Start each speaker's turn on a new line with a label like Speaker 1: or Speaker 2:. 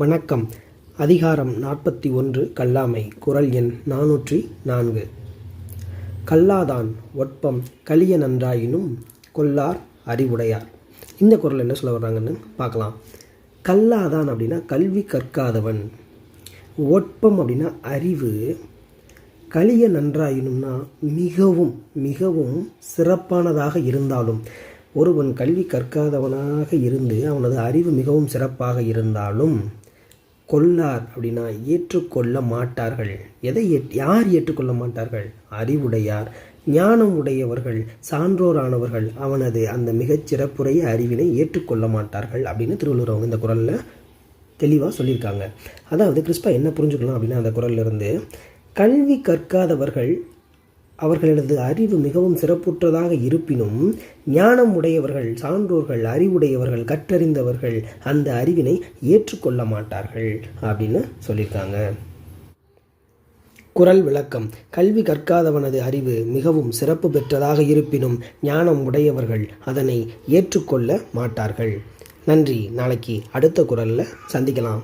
Speaker 1: வணக்கம். அதிகாரம் நாற்பத்தி ஒன்று கல்லாமை. குரல் எண் நானூற்றி நான்கு. கல்லாதான் ஒட்பம் கலிய நன்றாயினும் கொல்லார் அறிவுடையார். இந்த குரல் என்ன சொல்ல வர்றாங்கன்னு பார்க்கலாம். கல்லாதான் அப்படின்னா கல்வி கற்காதவன். ஒட்பம் அப்படின்னா அறிவு. கலிய நன்றாயினும்னா மிகவும் மிகவும் சிறப்பானதாக இருந்தாலும் ஒருவன் கல்வி கற்காதவனாக இருந்து அவனது அறிவு மிகவும் சிறப்பாக இருந்தாலும் கொள்ளார் அப்படின்னா ஏற்றுக்கொள்ள மாட்டார்கள். எதை யார் ஏற்றுக்கொள்ள மாட்டார்கள்? அறிவுடையார். ஞானம் உடையவர்கள் சான்றோரானவர்கள் அவனது அந்த மிகச்சிறப்புடைய அறிவினை ஏற்றுக்கொள்ள மாட்டார்கள் அப்படின்னு திருவள்ளுவர் அவங்க இந்த குரலில் தெளிவாக சொல்லியிருக்காங்க. அதாவது கிறிஸ்பா என்ன புரிஞ்சுக்கலாம் அப்படின்னா அந்த குரல்ல இருந்து கல்வி கற்காதவர்கள் அவர்களது அறிவு மிகவும் சிறப்புற்றதாக இருப்பினும் ஞானம் உடையவர்கள் சான்றோர்கள் அறிவுடையவர்கள் கற்றறிந்தவர்கள் அந்த அறிவினை ஏற்றுக்கொள்ள மாட்டார்கள் அப்படின்னு சொல்லியிருக்காங்க. குரல் விளக்கம். கல்வி கற்காதவனது அறிவு மிகவும் சிறப்பு பெற்றதாக இருப்பினும் ஞானம் உடையவர்கள் அதனை ஏற்றுக்கொள்ள மாட்டார்கள். நன்றி. நாளைக்கு அடுத்த குரலில் சந்திக்கலாம்.